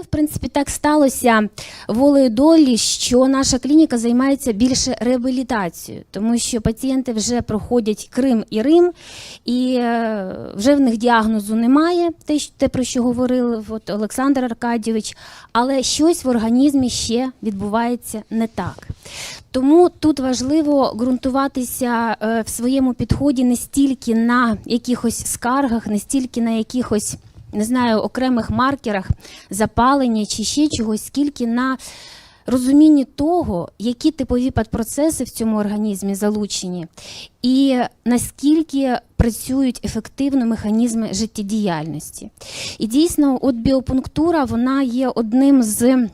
в принципі, так сталося волею долі, що наша клініка займається більше реабілітацією, тому що пацієнти вже проходять Крим і Рим, і е, вже в них діагнозу немає, те, те про що говорив от Олександр Аркадійович, але щось в організмі ще відбувається не так. Тому тут важливо ґрунтуватися е, в своєму підході не стільки на якихось скаргах, не стільки на якихось не знаю, окремих маркерах запалення чи ще чогось, скільки на розумінні того, які типові підпроцеси в цьому організмі залучені, і наскільки працюють ефективно механізми життєдіяльності. І дійсно, от біопунктура вона є одним з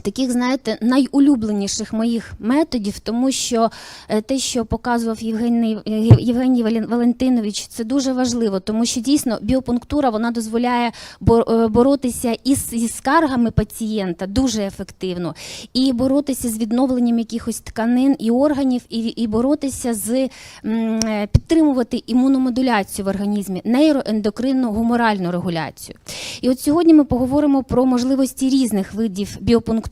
таких, знаєте, найулюбленіших моїх методів, тому що е, те, що показував Євгеній, Валентинович, це дуже важливо, тому що дійсно біопунктура вона дозволяє е, боротися із зі скаргами пацієнта дуже ефективно, і боротися з відновленням якихось тканин і органів, і, і боротися з е, підтримувати імуномодуляцію в організмі, нейроендокринну гуморальну регуляцію. І от сьогодні ми поговоримо про можливості різних видів біопунктури.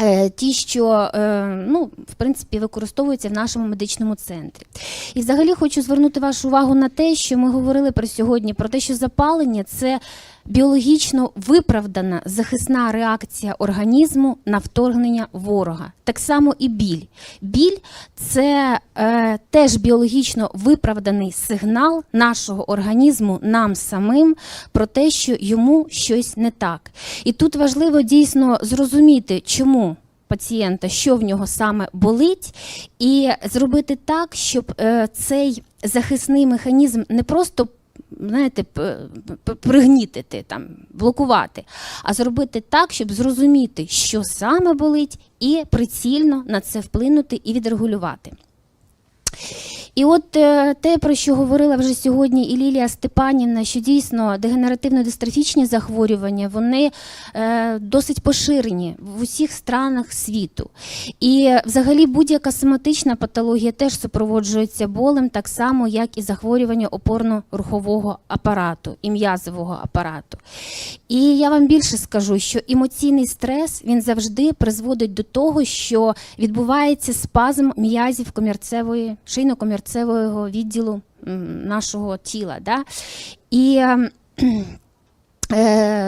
Е, Ті, що е, ну, в принципі використовуються в нашому медичному центрі. І взагалі хочу звернути вашу увагу на те, що ми говорили про сьогодні, про те, що запалення це біологічно виправдана захисна реакція організму на вторгнення ворога. Так само і біль. Біль це е, теж біологічно виправданий сигнал нашого організму нам самим про те, що йому щось не так. І тут важливо дійсно зрозуміти, чому. Пацієнта, що в нього саме болить, і зробити так, щоб е, цей захисний механізм не просто знаєте, пригнітити, там, блокувати, а зробити так, щоб зрозуміти, що саме болить, і прицільно на це вплинути і відрегулювати. І от е, те, про що говорила вже сьогодні і Лілія Степанівна, що дійсно дегенеративно-дистрофічні захворювання вони е, досить поширені в усіх странах світу. І взагалі будь-яка соматична патологія теж супроводжується болем, так само, як і захворювання опорно-рухового апарату і м'язового апарату. І я вам більше скажу, що емоційний стрес він завжди призводить до того, що відбувається спазм м'язів комірцевої, шийно-комірцевого відділу нашого тіла. Да? І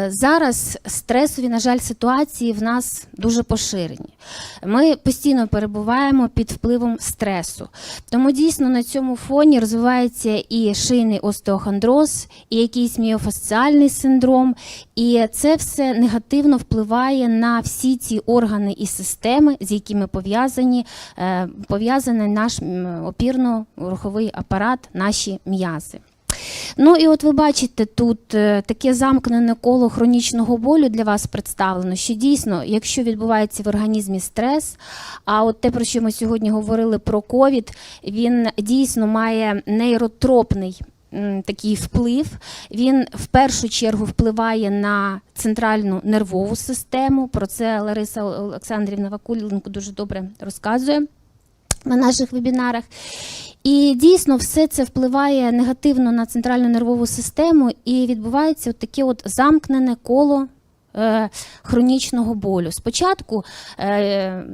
Зараз стресові, на жаль, ситуації в нас дуже поширені. Ми постійно перебуваємо під впливом стресу. Тому дійсно на цьому фоні розвивається і шийний остеохондроз, і якийсь міофасціальний синдром. І це все негативно впливає на всі ці органи і системи, з якими пов'язані е, пов'язаний наш опірно-руховий апарат, наші м'язи. Ну і от ви бачите тут е, таке замкнене коло хронічного болю для вас представлено, що дійсно, якщо відбувається в організмі стрес, а от те, про що ми сьогодні говорили про ковід, він дійсно має нейротропний. Такий вплив він в першу чергу впливає на центральну нервову систему. Про це Лариса Олександрівна Вакуленко дуже добре розказує на наших вебінарах. І дійсно все це впливає негативно на центральну нервову систему, і відбувається от таке от замкнене коло. Е, Хронічного болю. Спочатку е, е,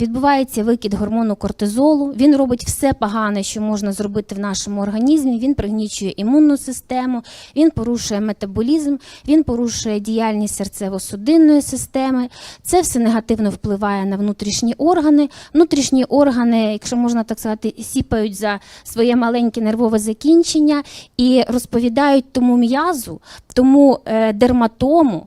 відбувається викид гормону кортизолу. Він робить все погане, що можна зробити в нашому організмі. Він пригнічує імунну систему, він порушує метаболізм, він порушує діяльність серцево-судинної системи. Це все негативно впливає на внутрішні органи. Внутрішні органи, якщо можна так сказати, сіпають за своє маленьке нервове закінчення і розповідають тому м'язу, тому дерматому,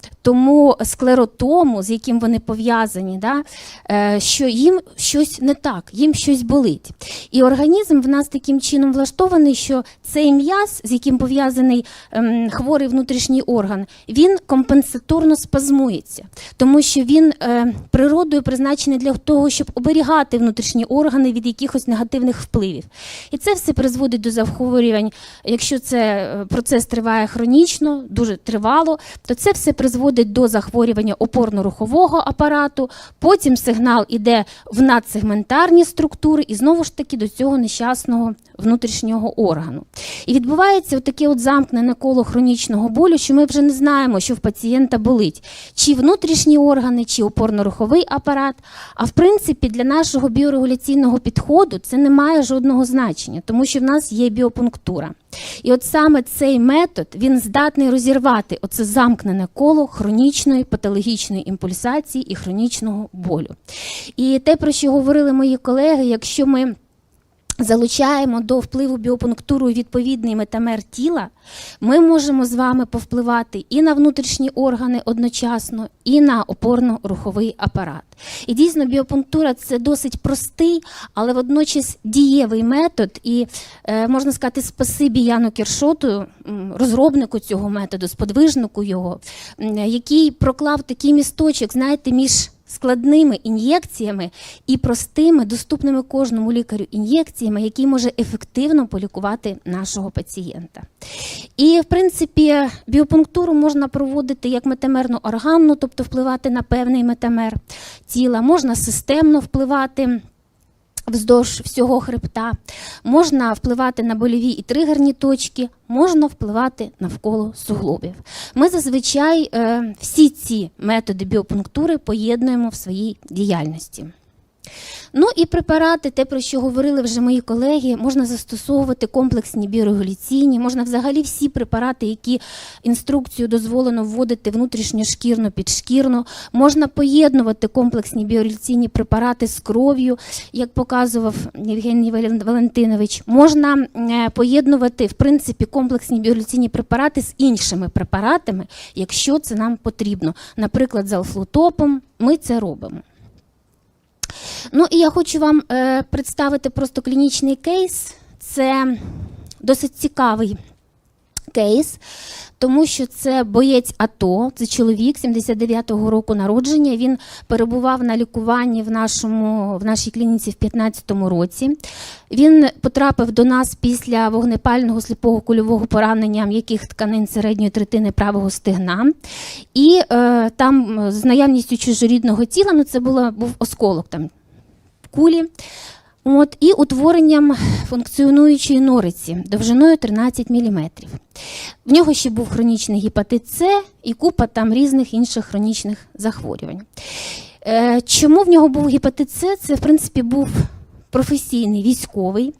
тому склеротому, з яким вони пов'язані, да, е, що їм щось не так, їм щось болить. І організм в нас таким чином влаштований, що цей м'яз, з яким пов'язаний ем, хворий внутрішній орган, він компенсаторно спазмується, тому що він е, природою призначений для того, щоб оберігати внутрішні органи від якихось негативних впливів. І це все призводить до захворювань. Якщо це е, процес триває хронічно, дуже тривало, то це все призводить призводить до захворювання опорно-рухового апарату. Потім сигнал іде в надсегментарні структури, і знову ж таки до цього нещасного внутрішнього органу. І відбувається таке от замкнене коло хронічного болю, що ми вже не знаємо, що в пацієнта болить, чи внутрішні органи, чи опорно-руховий апарат. А в принципі, для нашого біорегуляційного підходу це не має жодного значення, тому що в нас є біопунктура. І от саме цей метод він здатний розірвати оце замкнене коло хронічної патологічної імпульсації і хронічного болю. І те, про що говорили мої колеги, якщо ми залучаємо до впливу біопунктуру відповідний метамер тіла, ми можемо з вами повпливати і на внутрішні органи одночасно, і на опорно-руховий апарат. І дійсно, біопунктура це досить простий, але водночас дієвий метод. І е, можна сказати, спасибі Яну Кіршоту, розробнику цього методу, сподвижнику його, який проклав такий місточок, знаєте, між складними ін'єкціями і простими, доступними кожному лікарю ін'єкціями, які може ефективно полікувати нашого пацієнта. І, в принципі, біопунктуру можна проводити як метамерну органну, тобто впливати на певний метамер тіла, можна системно впливати. Вздовж всього хребта, можна впливати на больові і тригерні точки, можна впливати навколо суглобів. Ми зазвичай е, всі ці методи біопунктури поєднуємо в своїй діяльності. Ну і препарати, те, про що говорили вже мої колеги, можна застосовувати комплексні біорегуляційні, можна взагалі всі препарати, які інструкцію дозволено вводити внутрішньошкірно, підшкірно, можна поєднувати комплексні біорегуляційні препарати з кров'ю, як показував Євгеній Валентинович. Можна е, поєднувати в принципі комплексні біорегуляційні препарати з іншими препаратами, якщо це нам потрібно. Наприклад, з алфлотопом ми це робимо. Ну і я хочу вам е, представити просто клінічний кейс. Це досить цікавий кейс, тому що це боєць АТО, це чоловік 79-го року народження. Він перебував на лікуванні в, нашому, в нашій клініці в 15-му році. Він потрапив до нас після вогнепального сліпого кульового поранення м'яких тканин середньої третини правого стегна. І е, там е, з наявністю чужорідного тіла, ну це було, був осколок там кулі. От, і утворенням функціонуючої нориці довжиною 13 мм. В нього ще був хронічний гепатит С і купа там різних інших хронічних захворювань. Е, чому в нього був гепатит С? Це, в принципі, був професійний військовий.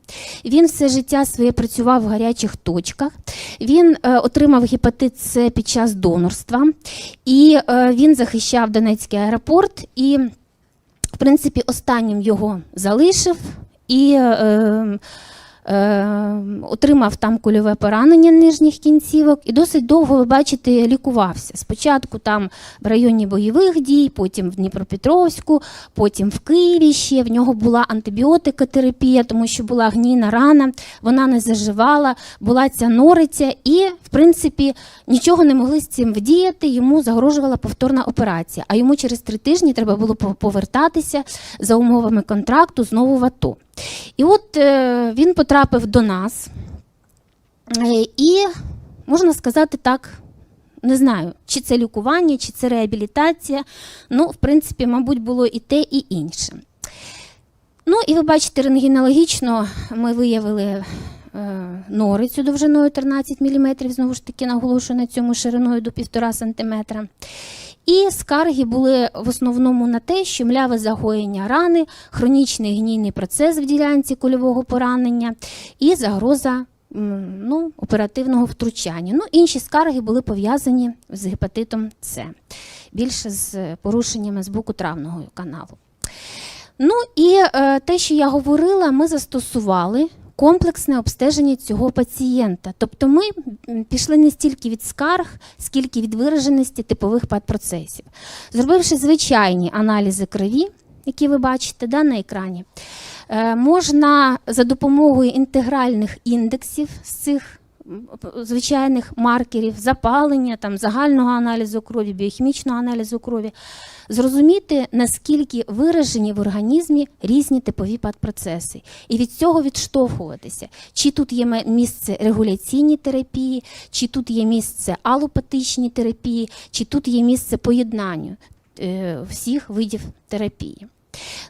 Він все життя своє працював в гарячих точках. Він е, отримав гепатит С під час донорства, і е, він захищав Донецький аеропорт. І принципі, останнім його залишив і е, е, отримав там кульове поранення нижніх кінцівок і досить довго, ви бачите, лікувався. Спочатку там в районі бойових дій, потім в Дніпропетровську, потім в Києві ще. В нього була антибіотикотерапія, тому що була гнійна рана, вона не заживала, була ця нориця, і, в принципі, нічого не могли з цим вдіяти. Йому загрожувала повторна операція. А йому через три тижні треба було по- повертатися за умовами контракту знову в АТО. І от е, він потрапив до нас, е, і можна сказати так. Не знаю, чи це лікування, чи це реабілітація. Ну, в принципі, мабуть, було і те, і інше. Ну, і ви бачите, рентгенологічно ми виявили е, норицю довжиною 13 мм, знову ж таки наголошую на цьому шириною до 1,5 см. І скарги були в основному на те, що мляве загоєння рани, хронічний гнійний процес в ділянці кульового поранення і загроза ну, оперативного втручання. Ну, інші скарги були пов'язані з гепатитом С, більше з порушеннями з боку травного каналу. Ну і е, те, що я говорила, ми застосували комплексне обстеження цього пацієнта. Тобто ми пішли не стільки від скарг, скільки від вираженості типових патпроцесів. Зробивши звичайні аналізи крові, які ви бачите да, на екрані, е, можна за допомогою інтегральних індексів з цих звичайних маркерів запалення, там, загального аналізу крові, біохімічного аналізу крові, зрозуміти, наскільки виражені в організмі різні типові патпроцеси, і від цього відштовхуватися, чи тут є місце регуляційній терапії, чи тут є місце алопатичній терапії, чи тут є місце поєднанню е, всіх видів терапії.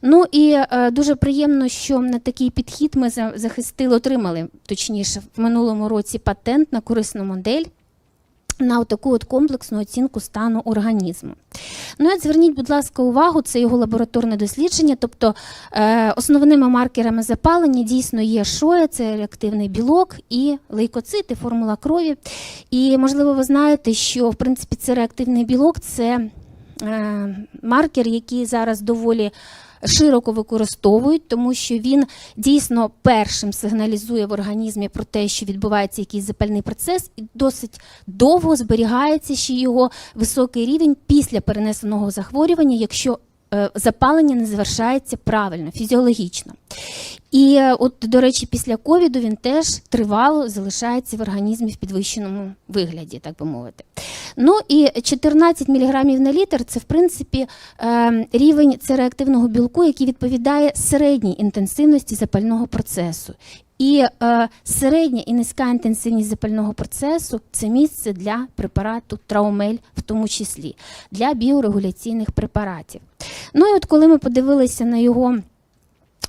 Ну і е, дуже приємно, що на такий підхід ми захистили, отримали точніше в минулому році патент на корисну модель. На таку от комплексну оцінку стану організму. Ну, і зверніть, будь ласка, увагу, це його лабораторне дослідження. Тобто е, основними маркерами запалення дійсно є шоя, це реактивний білок і лейкоцити, формула крові. І можливо, ви знаєте, що в принципі це реактивний білок це е, маркер, який зараз доволі широко використовують, тому що він дійсно першим сигналізує в організмі про те, що відбувається якийсь запальний процес, і досить довго зберігається ще його високий рівень після перенесеного захворювання, якщо запалення не завершається правильно, фізіологічно. І е, от, до речі, після ковіду він теж тривало залишається в організмі в підвищеному вигляді, так би мовити. Ну і 14 мг на літр це в принципі е, рівень цереактивного білку, який відповідає середній інтенсивності запального процесу. І е, середня і низька інтенсивність запального процесу це місце для препарату траумель, в тому числі для біорегуляційних препаратів. Ну і от коли ми подивилися на його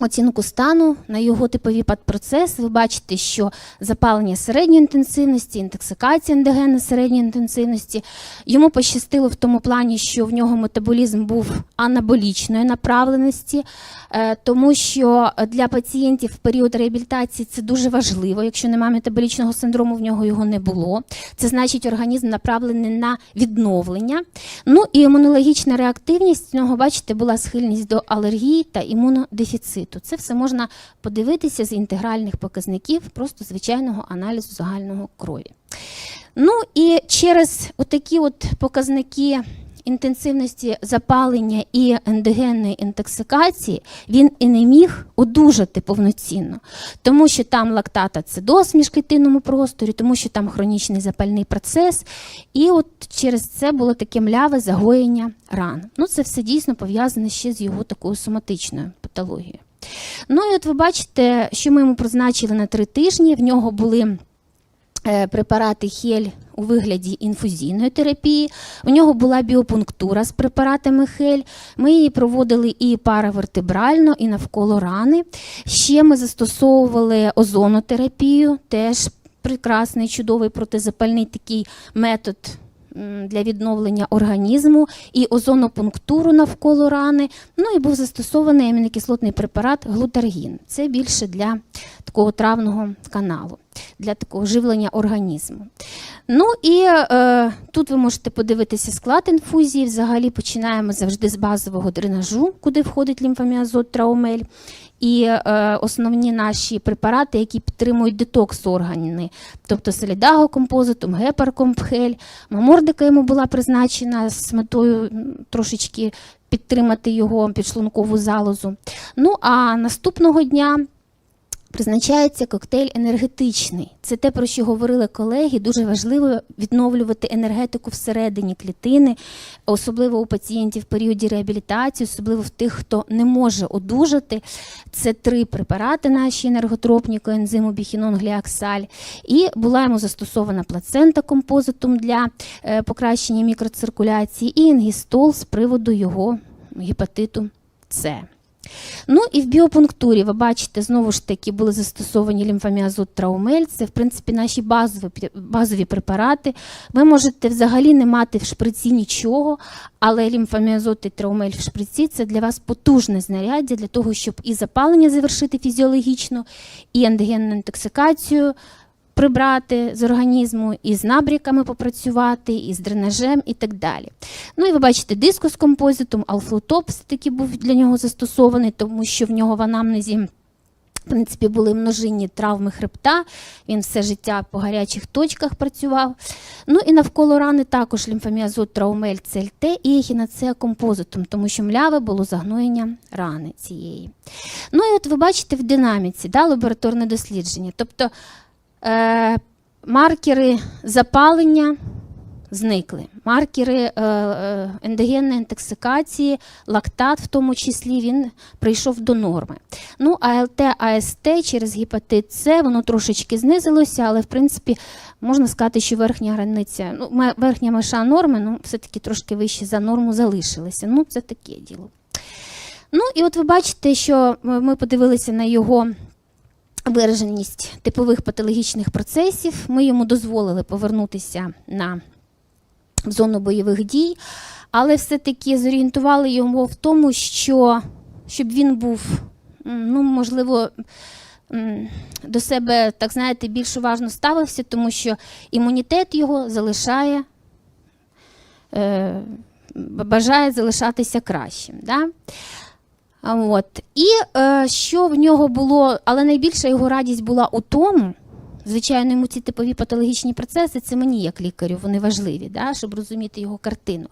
оцінку стану, на його типові подпроцеси, ви бачите, що запалення середньої інтенсивності, інтоксикація ендогенна середньої інтенсивності. Йому пощастило в тому плані, що в нього метаболізм був анаболічної направленості, е, тому що для пацієнтів в період реабілітації це дуже важливо. Якщо немає метаболічного синдрому, в нього його не було. Це значить, організм направлений на відновлення. Ну і імунологічна реактивність в нього, бачите, була схильність до алергії та імунодефіциту. Це все можна подивитися з інтегральних показників просто звичайного аналізу загального крові. Ну і через отакі от показники інтенсивності запалення і ендогенної інтоксикації він і не міг одужати повноцінно, тому що там лактатоацидоз в міжклітинному просторі, тому що там хронічний запальний процес, і от через це було таке мляве загоєння ран. Ну, це все дійсно пов'язане ще з його такою соматичною патологією. Ну і от ви бачите, що ми йому призначили на три тижні. В нього були е, препарати Хель у вигляді інфузійної терапії. У нього була біопунктура з препаратами Хель. Ми її проводили і паравертебрально, і навколо рани. Ще ми застосовували озонотерапію, теж прекрасний, чудовий протизапальний такий метод для відновлення організму, і озонопунктуру навколо рани. Ну і був застосований амінокислотний препарат глутаргін. Це більше для такого травного каналу, для такого живлення організму. Ну і е, тут ви можете подивитися склад інфузії. Взагалі починаємо завжди з базового дренажу, куди входить лімфоміазот траумель. І е, основні наші препарати, які підтримують детокс органів, тобто солідагокомпозитум, гепаркомпхель, мамордика йому була призначена з метою трошечки підтримати його підшлункову залозу. Ну а наступного дня призначається коктейль енергетичний. Це те, про що говорили колеги. Дуже важливо відновлювати енергетику всередині клітини, особливо у пацієнтів в періоді реабілітації, особливо в тих, хто не може одужати. Це три препарати наші енерготропні коензиму біхінон гліаксаль. І була йому застосована плацента композитум для е, покращення мікроциркуляції, і інгістол з приводу його гепатиту С. Ну і в біопунктурі ви бачите, знову ж таки були застосовані лімфоміазот траумель. Це, в принципі, наші базові, базові препарати. Ви можете взагалі не мати в шприці нічого, але лімфоміазот і траумель в шприці це для вас потужне знаряддя для того, щоб і запалення завершити фізіологічно, і ендогенну інтоксикацію прибрати з організму, і з набріками попрацювати, і з дренажем, і так далі. Ну і ви бачите, дискус композитум, алфлотоп все-таки був для нього застосований, тому що в нього в анамнезі. В принципі, були множинні травми хребта, він все життя по гарячих точках працював. Ну і навколо рани також лімфоміазот, траумель, ЦЛТ і ехінацеа композитум, тому що мляве було загноєння рани цієї. Ну і от ви бачите в динаміці да, лабораторне дослідження. Тобто маркери запалення зникли. Маркери е, е, ендогенної інтоксикації, лактат в тому числі, він прийшов до норми. Ну, АЛТ, АСТ через гепатит С, воно трошечки знизилося, але в принципі можна сказати, що верхня границя, ну, верхня межа норми, ну, все-таки трошки вище за норму залишилися. Ну, це таке діло. Ну, і от ви бачите, що е, ми подивилися на його вираженість типових патологічних процесів. Ми йому дозволили повернутися на зону бойових дій, але все-таки зорієнтували його в тому, що щоб він був, ну, можливо, до себе, так знаєте, більш уважно ставився, тому що імунітет його залишає, е, бажає залишатися кращим. Да? От. І е, що в нього було, але найбільша його радість була у тому, звичайно, йому ці типові патологічні процеси, це мені як лікарю, вони важливі, да, щоб розуміти його картину.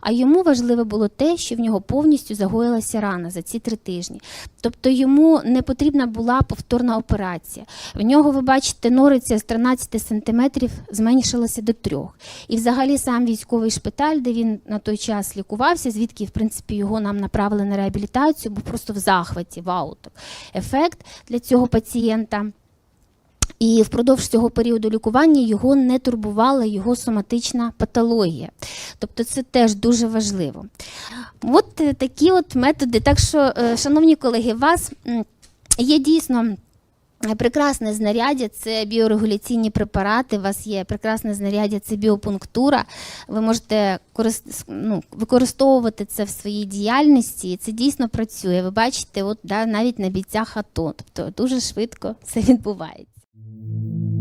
А йому важливе було те, що в нього повністю загоїлася рана за ці три тижні. Тобто йому не потрібна була повторна операція. В нього, ви бачите, нориця з 13 сантиметрів зменшилася до 3. І взагалі сам військовий шпиталь, де він на той час лікувався, звідки, в принципі, його нам направили на реабілітацію, був просто в захваті, вау, ефект для цього пацієнта. І впродовж цього періоду лікування його не турбувала його соматична патологія. Тобто це теж дуже важливо. От е, такі от методи. Так що, е, шановні колеги, у вас є дійсно. е, Прекрасне знаряддя це біорегуляційні препарати. У вас є прекрасне знаряддя, це біопунктура. Ви можете ну, використовувати це в своїй діяльності, і це дійсно працює. Ви бачите, от да, навіть на бійцях АТО. Тобто дуже швидко це відбувається. thank you